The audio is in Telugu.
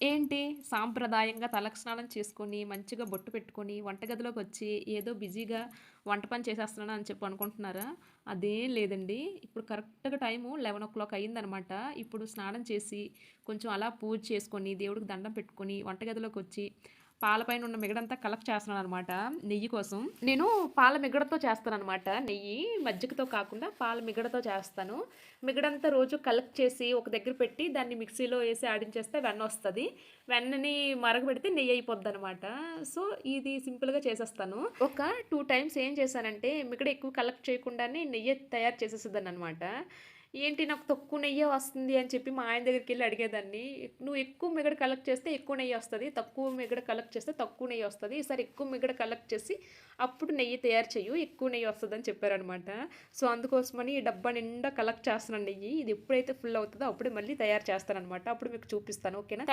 ఏంటి సాంప్రదాయంగా తలస్నానం చేసుకొని, మంచిగా బొట్టు పెట్టుకొని, వంటగదిలోకొచ్చి ఏదో బిజీగా వంట పని చేసేస్తున్నాను అని చెప్పి అనుకుంటున్నారా? అదేం లేదండి. ఇప్పుడు కరెక్ట్‌గా టైము 11:00 అయిందనమాట. ఇప్పుడు స్నానం చేసి, కొంచెం అలా పూజ చేసుకొని, దేవుడికి దండం పెట్టుకొని, వంటగదిలోకి వచ్చి పాలపైన ఉన్న మిగడంతా కలెక్ట్ చేస్తున్నాను అనమాట నెయ్యి కోసం. నేను పాల మిగడతో చేస్తాను అనమాట నెయ్యి. మజ్జిగతో కాకుండా పాల మిగడతో చేస్తాను. మిగడంతా రోజు కలెక్ట్ చేసి ఒక దగ్గర పెట్టి, దాన్ని మిక్సీలో వేసి ఆడించేస్తే వస్తుంది వెన్నని మరగబెడితే నెయ్యి అయిపోద్దనమాట. సో, ఇది సింపుల్‌గా చేసేస్తాను. ఒక టూ టైమ్స్ ఏం చేశానంటే, మిగడ ఎక్కువ కలెక్ట్ చేయకుండానే నెయ్యి తయారు చేసేసేదాన్ననమాట. ఏంటి నాకు తక్కువ నెయ్యి వస్తుంది అని చెప్పి మా ఆయన దగ్గరికి వెళ్ళి అడిగేదాన్ని. "నువ్వు ఎక్కువ మిగడ కలెక్ట్ చేస్తే ఎక్కువ నెయ్యి వస్తుంది తక్కువ మిగడ కలెక్ట్ చేస్తే తక్కువ నెయ్యి వస్తుంది ఈసారి ఎక్కువ మిగడ కలెక్ట్ చేసి, అప్పుడు నెయ్యి తయారు చేయు ఎక్కువ నెయ్యి వస్తుందని చెప్పారనమాట. సో, అందుకోసమని ఈ డబ్బా నిండా కలెక్ట్ చేస్తున్నాను నెయ్యి. ఇది ఎప్పుడైతే ఫుల్ అవుతుందో అప్పుడే మళ్ళీ తయారు చేస్తాననమాట. అప్పుడు మీకు చూపిస్తాను. ఓకేనా?